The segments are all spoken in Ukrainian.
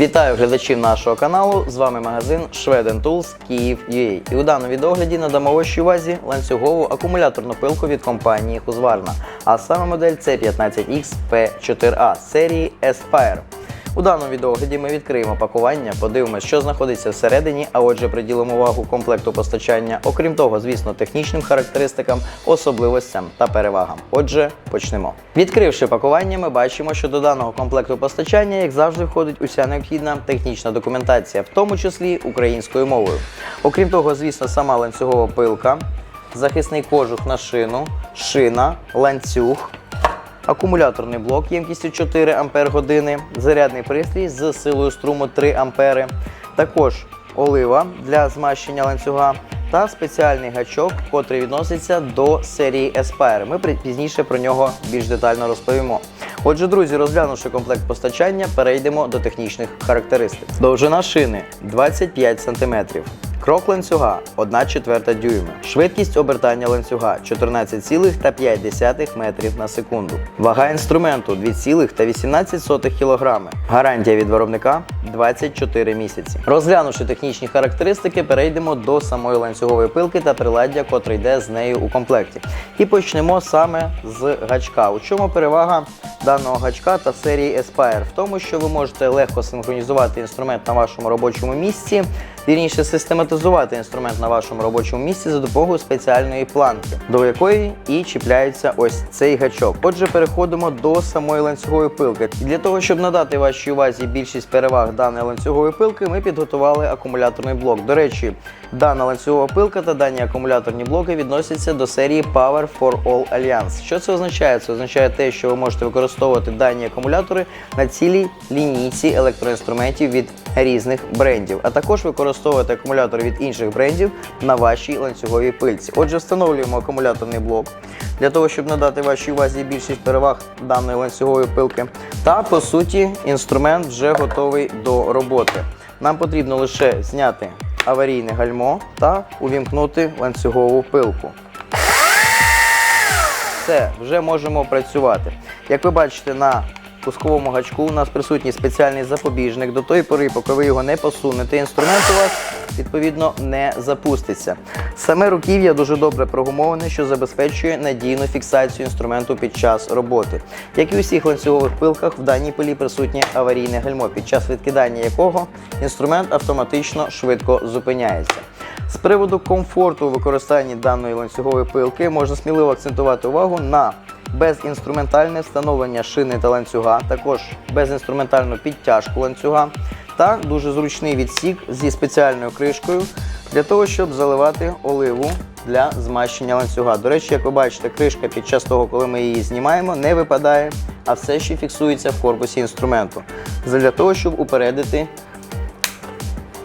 Вітаю глядачів нашого каналу. З вами магазин Шведен Tools Київ.UA. І у даному відогляді надамо вашій увазі ланцюгову акумуляторну пилку від компанії Husqvarna, а саме модель C15X P4A серії Aspire. У даному відеогляді ми відкриємо пакування, подивимося, що знаходиться всередині, а отже, приділимо увагу комплекту постачання, окрім того, звісно, технічним характеристикам, особливостям та перевагам. Отже, почнемо. Відкривши пакування, ми бачимо, що до даного комплекту постачання, як завжди, входить уся необхідна технічна документація, в тому числі українською мовою. Окрім того, звісно, сама ланцюгова пилка, захисний кожух на шину, шина, ланцюг акумуляторний блок ємкістю 4 Ампер години, зарядний пристрій з силою струму 3 Ампери, також олива для змащення ланцюга та спеціальний гачок, котрий відноситься до серії Aspire. Ми пізніше про нього більш детально розповімо. Отже, друзі, розглянувши комплект постачання, перейдемо до технічних характеристик. Довжина шини 25 см. Крок ланцюга 1 четверта дюйма. Швидкість обертання ланцюга 14,5 метрів на секунду. Вага інструменту 2,18 кг. Гарантія від виробника 24 місяці. Розглянувши технічні характеристики, перейдемо до самої ланцюгової пилки та приладдя, котре йде з нею у комплекті. І почнемо саме з гачка. У чому перевага даного гачка та серії Aspire? В тому, що ви можете легко синхронізувати інструмент на вашому робочому місці, вірніше систематизувати інструмент на вашому робочому місці за допомогою спеціальної планки, до якої і чіпляється ось цей гачок. Отже, переходимо до самої ланцюгової пилки. І для того, щоб надати вашій увазі більшість переваг даної ланцюгової пилки, ми підготували акумуляторний блок. До речі, дана ланцюгова пилка та дані акумуляторні блоки відносяться до серії Power for All Alliance. Що це означає? Це означає те, що ви можете використовувати дані акумулятори на цілій лінійці електроінструментів від різних брендів, а також використовувати акумулятори від інших брендів на вашій ланцюговій пильці. Отже, встановлюємо акумуляторний блок для того, щоб надати вашій увазі більшість переваг даної ланцюгової пилки. Та по суті, інструмент вже готовий до роботи. Нам потрібно лише зняти аварійне гальмо та увімкнути ланцюгову пилку. Все, вже можемо працювати. Як ви бачите, на пусковому гачку у нас присутній спеціальний запобіжник. До тої пори, поки ви його не посунете, інструмент у вас відповідно не запуститься. Саме руків'я дуже добре прогумоване, що забезпечує надійну фіксацію інструменту під час роботи. Як і у всіх ланцюгових пилках, в даній пилі присутнє аварійне гальмо, під час відкидання якого інструмент автоматично швидко зупиняється. З приводу комфорту у використанні даної ланцюгової пилки можна сміливо акцентувати увагу на безінструментальне встановлення шини та ланцюга, також безінструментальну підтяжку ланцюга та дуже зручний відсік зі спеціальною кришкою для того, щоб заливати оливу для змащення ланцюга. До речі, як ви бачите, кришка під час того, коли ми її знімаємо, не випадає, а все ще фіксується в корпусі інструменту. Для того, щоб упередити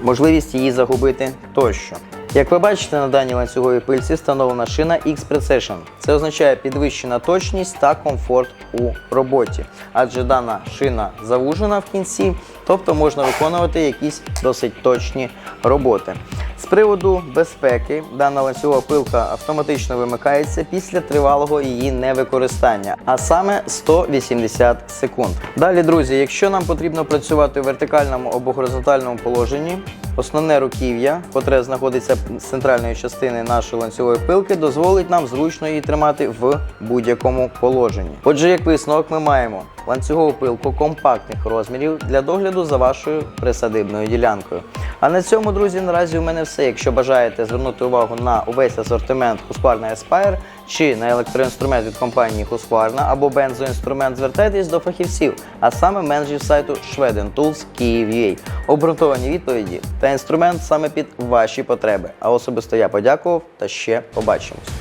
можливість її загубити тощо. Як ви бачите, на даній ланцюговій пильці встановлена шина X-Precision. Це означає підвищена точність та комфорт у роботі, адже дана шина завужена в кінці, тобто можна виконувати якісь досить точні роботи. З приводу безпеки, дана ланцюгова пилка автоматично вимикається після тривалого її невикористання, а саме 180 секунд. Далі, друзі, якщо нам потрібно працювати в вертикальному або горизонтальному положенні, основне руків'я, котре знаходиться з центральної частини нашої ланцюгової пилки, дозволить нам зручно її тримати в будь-якому положенні. Отже, як висновок, ми маємо ланцюгову пилку компактних розмірів для догляду за вашою присадибною ділянкою. А на цьому, друзі, наразі у мене все. Якщо бажаєте звернути увагу на увесь асортимент Husqvarna Aspire чи на електроінструмент від компанії Husqvarna або бензоінструмент, звертайтесь до фахівців, а саме менеджерів сайту Schweden Tools Kyiv.ua. Обґрунтовані відповіді та інструмент саме під ваші потреби. А особисто я подякував та ще побачимось.